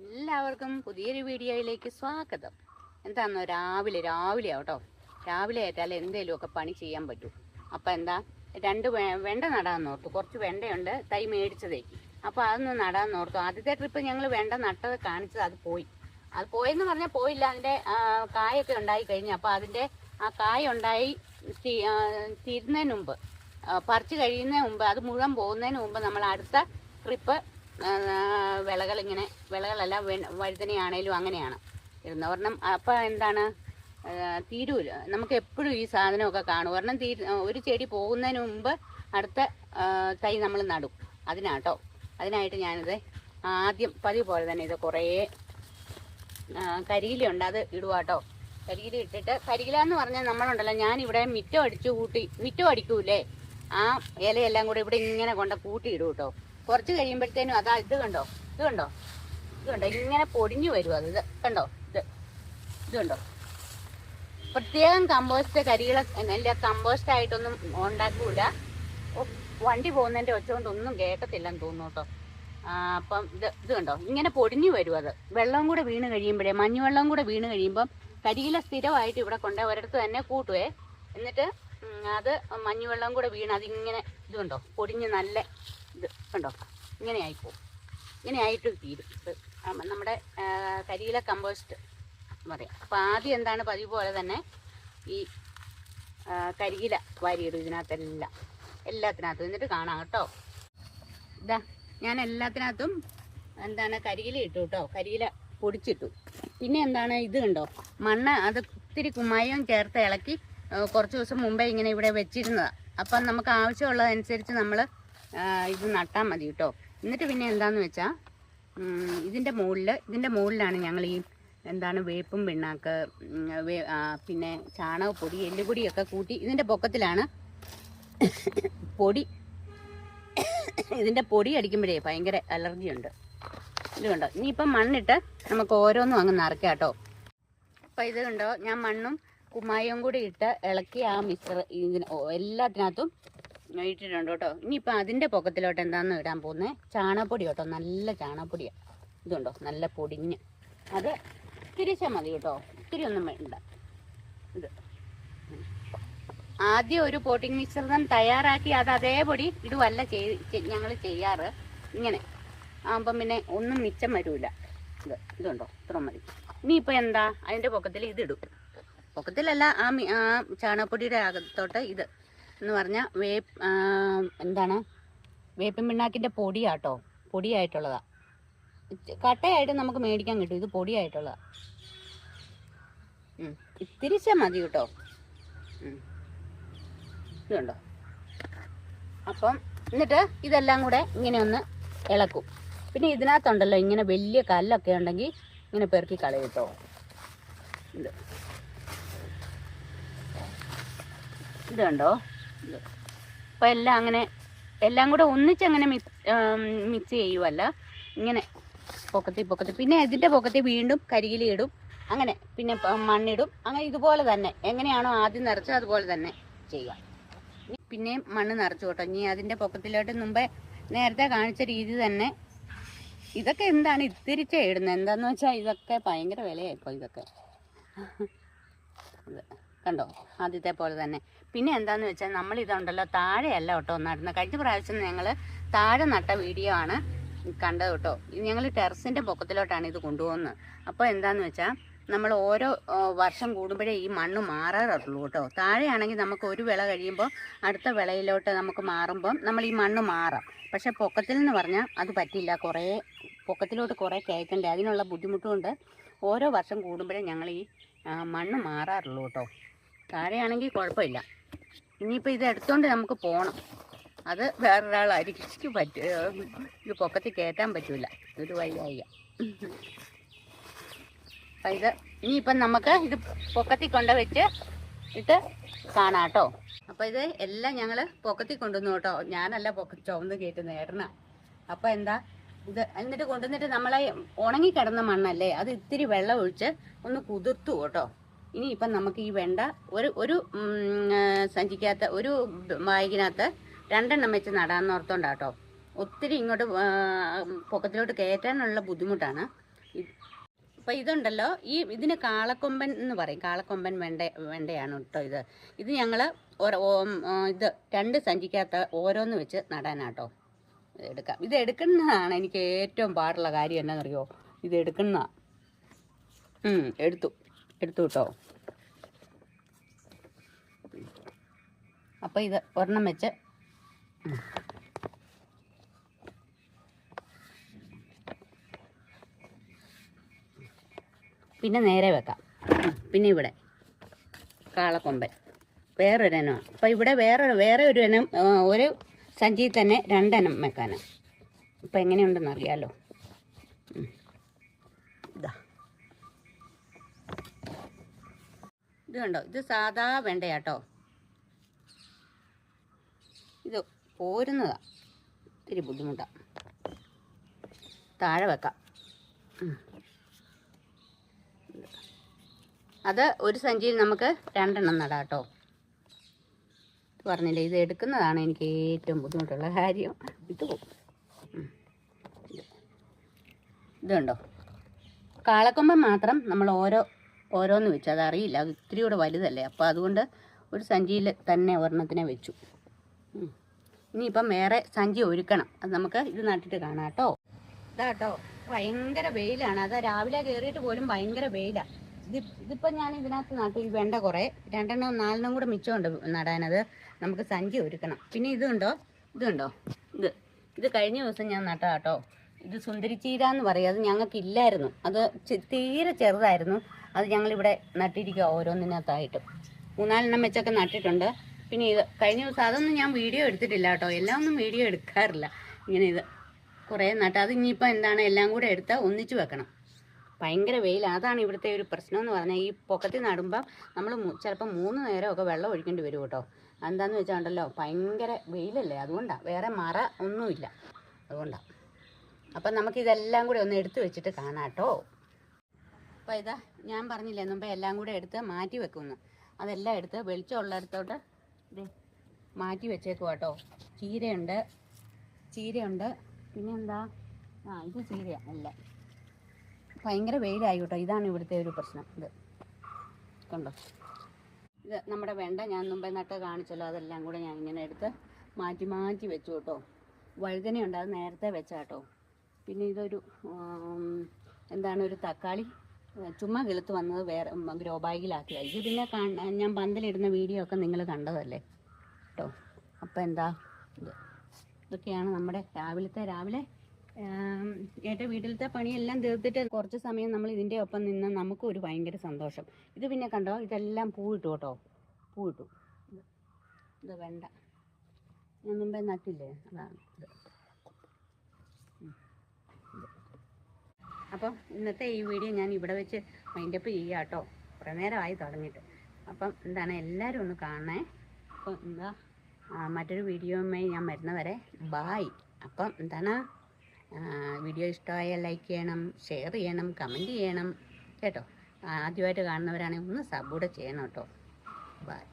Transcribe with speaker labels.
Speaker 1: എല്ലാവർക്കും പുതിയൊരു വീഡിയോയിലേക്ക് സ്വാഗതം. എന്താണെന്നോ രാവിലെ രാവിലെ ആവട്ടോ. രാവിലെ ആയിട്ടാൽ എന്തേലുമൊക്കെ പണി ചെയ്യാൻ പറ്റൂ. അപ്പം എന്താ രണ്ട് വെണ്ട നടാൻ നോർത്തു കുറച്ച് വെണ്ടയുണ്ട് തൈ മേടിച്ചതേ. അപ്പോൾ അതൊന്ന് നടാൻ നോർത്തു ആദ്യത്തെ ട്രിപ്പ് ഞങ്ങൾ വെണ്ട നട്ടത് കാണിച്ചത് അത് പോയി. അത് പോയെന്ന് പറഞ്ഞാൽ പോയില്ല. അതിന്റെ കായൊക്കെ ഉണ്ടായി കഴിഞ്ഞു. അപ്പോൾ അതിന്റെ ആ കായ ഉണ്ടായി തീരുന്നതിന് മുമ്പ് പറിച്ച് കഴിയുന്നതിന് മുമ്പ് അത് മുഴുവൻ പോകുന്നതിന് മുമ്പ് നമ്മൾ അടുത്ത ട്രിപ്പ് വിളകൾ ഇങ്ങനെ വിളകളല്ല വഴുതനയാണേലും അങ്ങനെയാണ്. ഇരുന്നത് ഒരെണ്ണം അപ്പം എന്താണ്? തീരൂല നമുക്ക് എപ്പോഴും ഈ സാധനമൊക്കെ കാണും. ഒരെണ്ണം തീ ഒരു ചെടി പോകുന്നതിന് മുമ്പ് അടുത്ത തൈ നമ്മൾ നടും. അതിനാട്ടോ. അതിനായിട്ട് ഞാനിത് ആദ്യം പതിവ് പോലെ തന്നെ ഇത് കുറേ കരിയിലുണ്ട് അത് ഇടുവാട്ടോ. കരിയില ഇട്ടിട്ട് കരിയില എന്ന് പറഞ്ഞാൽ നമ്മളുണ്ടല്ലോ ഞാനിവിടെ മിറ്റം അടിച്ചു കൂട്ടി മിറ്റം അടിക്കൂലേ ആ ഇലയെല്ലാം കൂടെ ഇവിടെ ഇങ്ങനെ കൊണ്ട് കൂട്ടി ഇടും കേട്ടോ. കുറച്ച് കഴിയുമ്പോഴത്തേനും അതാ ഇത് കണ്ടോ? ഇത് കണ്ടോ? ഇത് കണ്ടോ? ഇങ്ങനെ പൊടിഞ്ഞു വരും അത്. ഇത് കണ്ടോ? ഇത്. ഇത് കണ്ടോ? പ്രത്യേകം കമ്പോസ്റ്റ് കരികളെ അല്ല കമ്പോസ്റ്റ് ആയിട്ടൊന്നും ഉണ്ടാക്കൂല. വണ്ടി പോകുന്നതിന്റെ ഒച്ച കൊണ്ട് ഒന്നും കേൾക്കത്തില്ലെന്ന് തോന്നുന്നു കേട്ടോ. അപ്പം ഇത് ഇത് കണ്ടോ? ഇങ്ങനെ പൊടിഞ്ഞു വരും അത്. വെള്ളം കൂടെ വീണ് കഴിയുമ്പോഴേ മഞ്ഞുവെള്ളം കൂടെ വീണ് കഴിയുമ്പം കരിയില സ്ഥിരമായിട്ട് ഇവിടെ കൊണ്ട് ഒരിടത്ത് തന്നെ കൂട്ടുവേ. എന്നിട്ട് അത് മഞ്ഞുവെള്ളം കൂടെ വീണ് അതിങ്ങനെ ഇതുണ്ടോ പൊടിഞ്ഞ് നല്ല ഇത് കണ്ടോ? ഇങ്ങനെ ആയിപ്പോവും ഇങ്ങനെ ആയിട്ട് തീരും നമ്മുടെ കരിയില കമ്പോസ്റ്റ് പറയാം. അപ്പം ആദ്യം എന്താണ് പതിവ് പോലെ തന്നെ ഈ കരിയില വാരിയിടും ഇതിനകത്തെല്ലാം. എല്ലാത്തിനകത്തും. എന്നിട്ട് കാണാം കേട്ടോ. ഇതാ ഞാൻ എല്ലാത്തിനകത്തും എന്താണ് കരിയില ഇട്ടു കേട്ടോ. കരിയില പൊടിച്ചിട്ടു. പിന്നെ എന്താണ് ഇത് കണ്ടോ? മണ്ണ് അത് ഒത്തിരി കുമ്മായം ചേർത്ത് ഇളക്കി കുറച്ച് ദിവസം മുമ്പേ ഇങ്ങനെ ഇവിടെ വെച്ചിരുന്നതാണ് അപ്പം നമുക്ക് ആവശ്യമുള്ളതനുസരിച്ച് നമ്മൾ ഇത് നട്ടാൽ മതി കേട്ടോ. എന്നിട്ട് പിന്നെ എന്താണെന്ന് വെച്ചാൽ ഇതിന്റെ മുകളിൽ ഇതിന്റെ മുകളിലാണ് ഞങ്ങൾ ഈ എന്താണ് വേപ്പും പിണ്ണാക്ക് പിന്നെ ചാണകപ്പൊടി എല്ലുപൊടിയൊക്കെ കൂട്ടി ഇതിന്റെ പൊക്കത്തിലാണ് പൊടി. ഇതിന്റെ പൊടി അടിക്കുമ്പോഴേ ഭയങ്കര അലർജി ഉണ്ട് ഇത് കണ്ടോ? ഇനിയിപ്പം മണ്ണിട്ട് നമുക്ക് ഓരോന്നും അങ്ങ് നിറയ്ക്കാം കേട്ടോ. അപ്പം ഇത് കണ്ടോ? ഞാൻ മണ്ണും കുമ്മായവും കൂടി ഇട്ട് ഇളക്കി ആ മിക്സർ ഇതിന് എല്ലാത്തിനകത്തും ഇട്ടിട്ടുണ്ട് കേട്ടോ. ഇനിയിപ്പോൾ അതിന്റെ പൊക്കത്തിലോട്ട് എന്താണെന്ന് ഇടാൻ പോകുന്നത് ചാണകപ്പൊടി കേട്ടോ നല്ല ചാണപ്പൊടിയാണ് ഇതുണ്ടോ? നല്ല പൊടിഞ്ഞ്. അത് തിരിച്ചാൽ മതി കേട്ടോ. ഇത്തിരി ഒന്നും വേണ്ട. ഇത്. ആദ്യം ഒരു പോട്ടിംഗ് മിശ്രിതം തയ്യാറാക്കി അത് അതേപടി ഇടുവല്ല ഞങ്ങൾ ചെയ്യാറ്. ഇങ്ങനെ. ആകുമ്പം പിന്നെ ഒന്നും മിച്ചം വരൂല. ഇത് ഇതുണ്ടോ? ഇത്ര മതി. ഇനിയിപ്പോൾ എന്താ? അതിന്റെ പൊക്കത്തിൽ ഇതിടും. പൊക്കത്തിലല്ല ആ ചാണകപ്പൊടിയുടെ അകത്തോട്ട് ഇത്. എന്ന് പറഞ്ഞാൽ വേപ്പ് എന്താണ്? വേപ്പിൻ പിണ്ണാക്കിന്റെ പൊടിയാട്ടോ. പൊടിയായിട്ടുള്ളതാണ് കട്ടയായിട്ട് നമുക്ക് മേടിക്കാൻ കിട്ടും. ഇത് പൊടിയായിട്ടുള്ളതാണ്. ഇത്തിരിച്ച മതി കേട്ടോ. ഇതുണ്ടോ അപ്പം എന്നിട്ട് ഇതെല്ലാം കൂടെ ഇങ്ങനെ ഒന്ന് ഇളക്കും. പിന്നെ ഇതിനകത്തുണ്ടല്ലോ ഇങ്ങനെ വലിയ കല്ലൊക്കെ ഉണ്ടെങ്കിൽ ഇങ്ങനെ പെറുക്കി കളയും കേട്ടോ. ഇത്. ഇത് കണ്ടോ ഇത് അപ്പം എല്ലാം അങ്ങനെ എല്ലാം കൂടെ ഒന്നിച്ചങ്ങനെ മിക്സ് ചെയ്യുമല്ല ഇങ്ങനെ പൊക്കത്തി പൊക്കത്തി. പിന്നെ ഇതിന്റെ പൊക്കത്തി വീണ്ടും കരിയിലിടും അങ്ങനെ പിന്നെ മണ്ണിടും. അങ്ങനെ ഇതുപോലെ തന്നെ. എങ്ങനെയാണോ ആദ്യം നിറച്ചത് അതുപോലെ തന്നെ ചെയ്യുക. ഇനി പിന്നെയും മണ്ണ് നിറച്ചു കേട്ടോ. ഇനി അതിന്റെ പൊക്കത്തിലോട്ട് മുമ്പേ നേരത്തെ കാണിച്ച രീതി തന്നെ ഇതൊക്കെ എന്താണ് ഇത്തിരിച്ചേ ഇടുന്നത്? എന്താന്ന് വെച്ചാൽ ഇതൊക്കെ ഭയങ്കര വിലയായിപ്പോ ഇതൊക്കെ. ഇത് കണ്ടോ? ആദ്യത്തെ പോലെ തന്നെ. പിന്നെ എന്താന്ന് വെച്ചാൽ നമ്മൾ ഇതുണ്ടല്ലോ താഴെയല്ല കേട്ടോ നടുന്നത് കഴിഞ്ഞ പ്രാവശ്യം ഞങ്ങൾ താഴെ നട്ട വീഡിയോ ആണ് കണ്ടത് കേട്ടോ. ഞങ്ങൾ ടെറസിന്റെ പൊക്കത്തിലോട്ടാണ് ഇത് കൊണ്ടുപോകുന്നത്. അപ്പോൾ എന്താന്ന് വെച്ചാൽ നമ്മൾ ഓരോ വർഷം കൂടുമ്പോഴേ ഈ മണ്ണ് മാറാറുള്ളൂ കേട്ടോ. താഴെയാണെങ്കിൽ നമുക്ക് ഒരു വിള കഴിയുമ്പോൾ അടുത്ത വിളയിലോട്ട് നമുക്ക് മാറുമ്പം നമ്മൾ ഈ മണ്ണ് മാറാം. പക്ഷേ പൊക്കത്തിൽ എന്ന് പറഞ്ഞാൽ അത് പറ്റില്ല. കുറേ പൊക്കത്തിലോട്ട് കുറേ കയറ്റണ്ടേ? അതിനുള്ള ബുദ്ധിമുട്ടുകൊണ്ട് ഓരോ വർഷം കൂടുമ്പോഴേ ഞങ്ങൾ ഈ മണ്ണ് മാറാറുള്ളൂ കേട്ടോ. താഴെയാണെങ്കിൽ കുഴപ്പമില്ല. ഇനിയിപ്പോൾ ഇത് എടുത്തോണ്ട് നമുക്ക് പോകണം അത് വേറൊരാളായിരിക്കും. പറ്റ ഇത് പൊക്കത്തിൽ കയറ്റാൻ പറ്റില്ല ഒരു വഴിയായ അപ്പം ഇത് ഇനിയിപ്പം നമുക്ക് ഇത് പൊക്കത്തിൽ കൊണ്ട് വെച്ച് ഇട്ട് കാണാം കേട്ടോ അപ്പം ഇത് എല്ലാം ഞങ്ങൾ പൊക്കത്തിൽ കൊണ്ടുവന്നു കേട്ടോ. ഞാനല്ല പൊക്ക ചുവന്ന് കയറ്റുന്ന ഏട്ടനാ. അപ്പം എന്താ ഇത് എന്നിട്ട് കൊണ്ടുവന്നിട്ട് നമ്മളെ ഉണങ്ങി കിടന്ന മണ്ണല്ലേ? അത് ഇത്തിരി വെള്ളം ഒഴിച്ച് ഒന്ന് കുതിർത്തു കേട്ടോ. ഇനി ഇപ്പം നമുക്ക് ഈ വെണ്ട ഒരു ഒരു സഞ്ചിക്കകത്ത് ഒരു ബാഗിനകത്ത് രണ്ടെണ്ണം വെച്ച് നടാമെന്ന് ഓർത്തോണ്ടാട്ടോ ഒത്തിരി ഇങ്ങോട്ട് പൊക്കത്തിലോട്ട് കയറ്റാനുള്ള ബുദ്ധിമുട്ടാണ്. അപ്പോൾ ഇതുണ്ടല്ലോ ഈ ഇതിന് കാളക്കൊമ്പൻ എന്ന് പറയും. കാളക്കൊമ്പൻ വെണ്ട വെണ്ടയാണ് കേട്ടോ ഇത്. ഇത് ഞങ്ങൾ ഇത് രണ്ട് സഞ്ചിക്കകത്ത് ഓരോന്ന് വെച്ച് നടാനാട്ടോ എടുക്കാം. ഇത് എടുക്കുന്നതാണ് എനിക്ക് ഏറ്റവും പാടുള്ള കാര്യം എന്നാണെന്നറിയോ ഇത് എടുക്കുന്നതാണ് എടുത്തു. എടുത്തു കേട്ടോ അപ്പോൾ ഇത് ഒരെണ്ണം വെച്ച്. പിന്നെ നേരെ വെക്കാം. പിന്നെ ഇവിടെ. കാളക്കൊമ്പൻ. വേറൊരു ഇനമാണ് അപ്പോൾ ഇവിടെ വേറെ വേറെ ഒരു ഇനം ഒരു സഞ്ചിയിൽ തന്നെ രണ്ടെണ്ണം വെക്കാനാണ്. അപ്പോൾ എങ്ങനെയുണ്ടെന്ന് അറിയാലോ ഉം. ഇതാ ഇത് കണ്ടോ? ഇത് സാധാ വെണ്ടയാട്ടോ. ഇത് പോരുന്നതാ. ഇത്തിരി ബുദ്ധിമുട്ടാണ് താഴെ വെക്കാം. അത് ഒരു സഞ്ചിയിൽ നമുക്ക് രണ്ടെണ്ണം നടാം കേട്ടോ പറഞ്ഞില്ലേ ഇത് എടുക്കുന്നതാണ് എനിക്ക് ഏറ്റവും ബുദ്ധിമുട്ടുള്ള കാര്യം. ഇത് പോകും ഇത്. ഇതുണ്ടോ കാളക്കൊമ്പൻ മാത്രം നമ്മൾ ഓരോ ഓരോന്ന് വെച്ചു. അതറിയില്ല. അത് ഇത്തിരി കൂടെ വലുതല്ലേ. അപ്പോൾ അതുകൊണ്ട് ഒരു സഞ്ചിയിൽ തന്നെ ഒരെണ്ണത്തിനെ വെച്ചു. ഇനിയിപ്പം വേറെ സഞ്ചി ഒരുക്കണം. അത് നമുക്ക് ഇത് നട്ടിട്ട് കാണാം കേട്ടോ. ഇതാട്ടോ ഭയങ്കര വെയിലാണ്. അത് രാവിലെ കയറിയിട്ട് പോലും ഭയങ്കര വെയിലാണ് ഇത് ഇതിപ്പോൾ ഞാൻ ഇതിനകത്ത് നട്ടു. വേണ്ട കുറേ. രണ്ടെണ്ണം നാലെണ്ണം കൂടെ മിച്ചമുണ്ട് നടാനത്. നമുക്ക് സഞ്ചി ഒരുക്കണം. പിന്നെ ഇതുണ്ടോ ഇതുണ്ടോ ഇത് ഇത്. കഴിഞ്ഞ ദിവസം ഞാൻ നട്ടാ കേട്ടോ. ഇത് സുന്ദരിച്ചീര എന്ന് പറയും. അത് ഞങ്ങൾക്ക് ഇല്ലായിരുന്നു അത് തീരെ ചെറുതായിരുന്നു. അത് ഞങ്ങളിവിടെ നട്ടിരിക്കുക ഓരോന്നിനകത്തായിട്ട്. മൂന്നാലെണ്ണം വെച്ചൊക്കെ നട്ടിട്ടുണ്ട്. പിന്നെ ഇത് കഴിഞ്ഞ ദിവസം അതൊന്നും ഞാൻ വീഡിയോ എടുത്തിട്ടില്ല കേട്ടോ. എല്ലാം ഒന്നും വീഡിയോ എടുക്കാറില്ല. ഇങ്ങനെ ഇത് കുറേ നട്ട്. അത് ഇനിയിപ്പോൾ എന്താണ് എല്ലാം കൂടെ എടുത്ത് ഒന്നിച്ചു വെക്കണം. ഭയങ്കര വെയിൽ അതാണ് ഇവിടുത്തെ ഒരു പ്രശ്നം എന്ന് പറഞ്ഞാൽ ഈ പൊക്കത്തിൽ നടുമ്പം നമ്മൾ ചിലപ്പോൾ മൂന്ന് നേരമൊക്കെ വെള്ളം ഒഴിക്കേണ്ടി വരും കേട്ടോ. എന്താണെന്ന് വെച്ചാൽ ഉണ്ടല്ലോ ഭയങ്കര വെയിലല്ലേ? അതുകൊണ്ടാണ് വേറെ മറ ഒന്നുമില്ല. അതുകൊണ്ടാണ് അപ്പം നമുക്കിതെല്ലാം കൂടി ഒന്ന് എടുത്തു വെച്ചിട്ട് കാണാട്ടോ. അപ്പോൾ ഇതാ ഞാൻ പറഞ്ഞില്ലേ മുമ്പ് എല്ലാം കൂടെ എടുത്ത് മാറ്റി വെക്കുന്നു. അതെല്ലാം എടുത്ത് വെളിച്ചമുള്ളിടത്തോട്ട് ഇത് മാറ്റി വെച്ചേക്കും കേട്ടോ ചീരയുണ്ട് ചീരയുണ്ട്. പിന്നെ എന്താ ആ ഇത് ചീരയാണ് അല്ല ഭയങ്കര വെയിലായി കേട്ടോ ഇതാണ് ഇവിടുത്തെ ഒരു പ്രശ്നം ഇത്. കണ്ടോ? ഇത് നമ്മുടെ വെണ്ട ഞാൻ മുമ്പേ നട്ട് കാണിച്ചല്ലോ അതെല്ലാം കൂടെ ഞാൻ ഇങ്ങനെ എടുത്ത് മാറ്റി മാറ്റി വെച്ചു കേട്ടോ വഴുതനയുണ്ട് അത് നേരത്തെ വെച്ച കേട്ടോ പിന്നെ ഇതൊരു എന്താണ് ഒരു തക്കാളി ചുമ്മാ കിളുത്ത് വന്നത് വേറെ ഗ്രോ ബാഗിലാക്കിയ ഇത് പിന്നെ ഞാൻ പന്തലിടുന്ന വീഡിയോ ഒക്കെ നിങ്ങൾ കണ്ടതല്ലേ? കേട്ടോ അപ്പോൾ എന്താ? ഇത് ഇതൊക്കെയാണ് നമ്മുടെ രാവിലത്തെ രാവിലെ ഏട്ട വീട്ടിലത്തെ പണിയെല്ലാം തീർത്തിട്ട് കുറച്ച് സമയം നമ്മൾ ഇതിന്റെ ഒപ്പം നിന്ന് നമുക്കും ഒരു ഭയങ്കര സന്തോഷം. ഇത് പിന്നെ കണ്ടോ? ഇതെല്ലാം പൂവിട്ടു കേട്ടോ. പൂവിട്ടു. ഇത് വേണ്ട. ഞാൻ മുമ്പേ നട്ടില്ലേ? അതാണ് ഇത് ഉം. ഇത്. അപ്പം ഇന്നത്തെ ഈ വീഡിയോ ഞാൻ ഇവിടെ വെച്ച് മൈൻഡപ്പ് ചെയ്യാം കേട്ടോ കുറേ നേരമായി തുടങ്ങിയിട്ട്. അപ്പം എന്താണ് എല്ലാവരും ഒന്ന് കാണണേ. അപ്പം എന്താ മറ്റൊരു വീഡിയോയുമായി ഞാൻ വരുന്നവരെ ബായ് അപ്പം എന്താണ് വീഡിയോ ഇഷ്ടമായാൽ ലൈക്ക് ചെയ്യണം ഷെയർ ചെയ്യണം കമന്റ് ചെയ്യണം. കേട്ടോ? ആദ്യമായിട്ട് കാണുന്നവരാണെങ്കിൽ ഒന്ന് സബ് കൂടെ ചെയ്യണം കേട്ടോ. ബായ്